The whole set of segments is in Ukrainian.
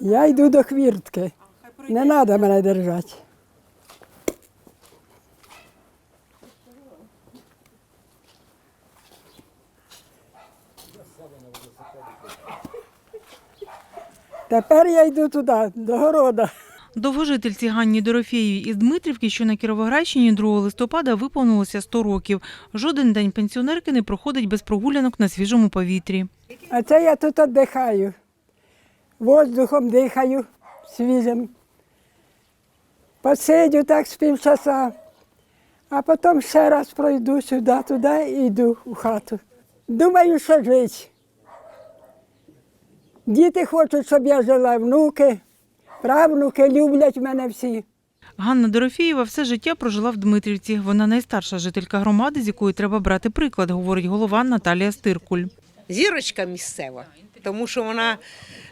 Я йду до хвіртки. Не треба мене держати. Тепер я йду туди, до города. Довгожительці Ганні Дорофєєвій із Дмитрівки, що на Кіровоградщині 2 листопада виповнилося 100 років. Жоден день пенсіонерки не проходить без прогулянок на свіжому повітрі. А це я тут віддихаю. Воздухом дихаю свіжим. Посидю так з півчаса, а потім ще раз пройду сюди, туди і йду в хату. Думаю, що жити. Діти хочуть, щоб я жила, внуки, правнуки люблять мене всі. Ганна Дорофєєва все життя прожила в Дмитрівці. Вона найстарша жителька громади, з якої треба брати приклад, говорить голова Наталія Стиркуль. зірочка місцева, тому що вона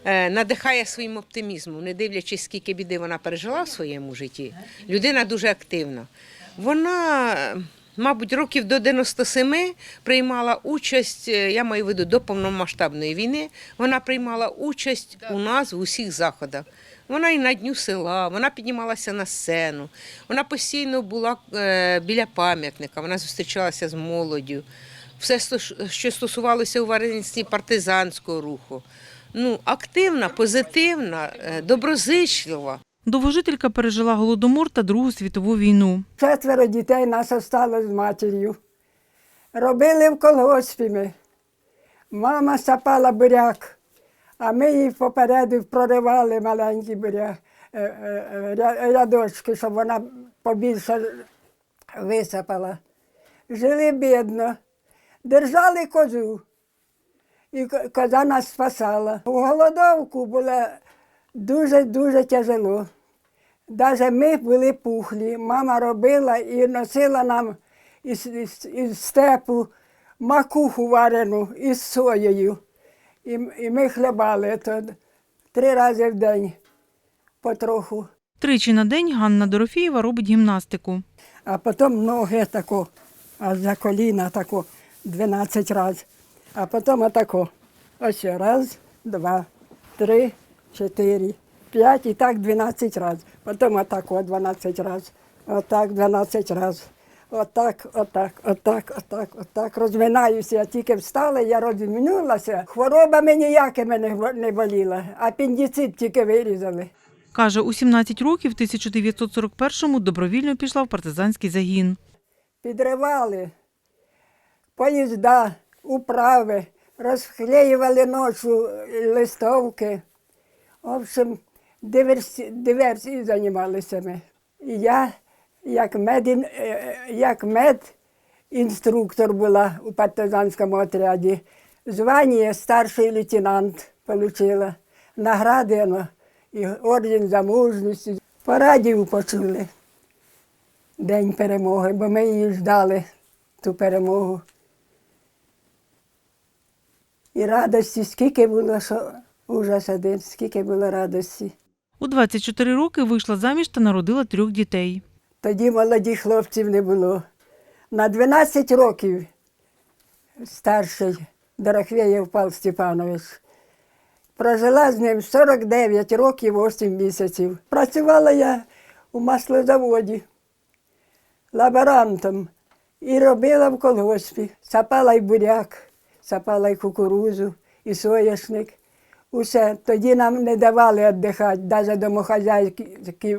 е, надихає своїм оптимізмом, не дивлячись, скільки біди вона пережила в своєму житті. Людина дуже активна. Вона, е, мабуть, років до 97 приймала участь, е, я маю в виду до повномасштабної війни, вона приймала участь у нас в усіх заходах. Вона і на дню села, вона піднімалася на сцену, вона постійно була біля пам'ятника, вона зустрічалася з молоддю все, що стосувалося у Вареністі партизанського руху. Ну, активна, позитивна, е, доброзичлива. Довгожителька пережила голодомор та Другу світову війну. Четверо дітей нас осталось з матір'ю. Робили в колгоспі ми. Мама сапала буряк, а ми їй попереду проривали маленькі буряк, е, е, ря- рядочки, щоб вона побільше висапала. Жили бідно, держали козу, і коза нас спасала. У голодовку було дуже-дуже тяжело. Даже ми були пухлі. Мама робила і носила нам із, із, із степу макуху варену із соєю. І, і ми хлібали то три рази в день потроху. Тричі на день Ганна Дорофєєва робить гімнастику. А потім ноги тако, аж за коліна тако 12 разів. А потім отако. Ось раз, два, три, чотири, п'ять і так 12 разів. Потім отако 12 разів. Отак 12 разів. Отак, отак, отак, отак, отак. Розминаюся. Я тільки встала, я розминулася. Хворобами ніякими не бо- не боліла. Апендицит тільки вирізали. Каже, у 17 років, в 1941-му, добровільно пішла в партизанський загін. підривали поїзда, управи, розклеювали ночі листовки. В общем, диверсі, диверсії займалися ми. І я, як, медін, е, як медінструктор була у партизанському отряді, звання старший лейтенант отримала, награди ну, і орден за мужність. По радіо почули. День перемоги, бо ми її ждали, ту перемогу. І радості скільки було, що ужас один, скільки було радості. У 24 роки вийшла заміж та народила трьох дітей. Тоді молоді хлопців не було. На 12 років старший Дорохвєєв Павло Степанович. Прожила з ним 49 років 8 місяців. Працювала я у маслозаводі лаборантом і робила в колгоспі. Сапала й буряк, сапала й кукурузу, і соняшник. Усе. Тоді нам не давали віддихати, навіть домохазяйки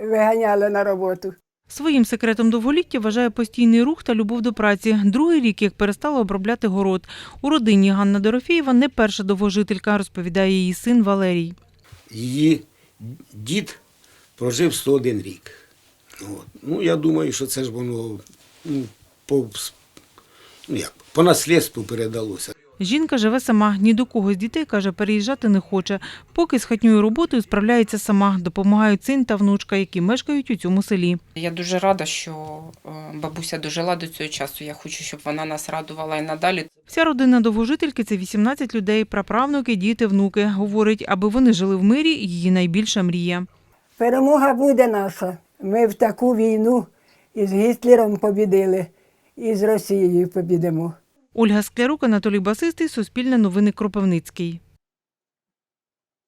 виганяли на роботу. Своїм секретом довголіття вважає постійний рух та любов до праці. Другий рік, як перестала обробляти город. У родині Ганна Дорофєєва не перша довгожителька, розповідає її син Валерій. Її дід прожив 101 рік. От. Ну, я думаю, що це ж воно ну, по, ну, як, по наслідству передалося. Жінка живе сама, ні до кого з дітей, каже, переїжджати не хоче. Поки з хатньою роботою справляється сама, допомагають син та внучка, які мешкають у цьому селі. Я дуже рада, що е, бабуся дожила до цього часу. Я хочу, щоб вона нас радувала і надалі. Вся родина довгожительки це 18 людей, праправнуки, діти, внуки. Говорить, аби вони жили в мирі, її найбільша мрія. Перемога буде наша. Ми в таку війну із Гітлером побідили, і з Росією побідемо. Ольга Склярук, Анатолій Басистий, Суспільне новини Кропивницький.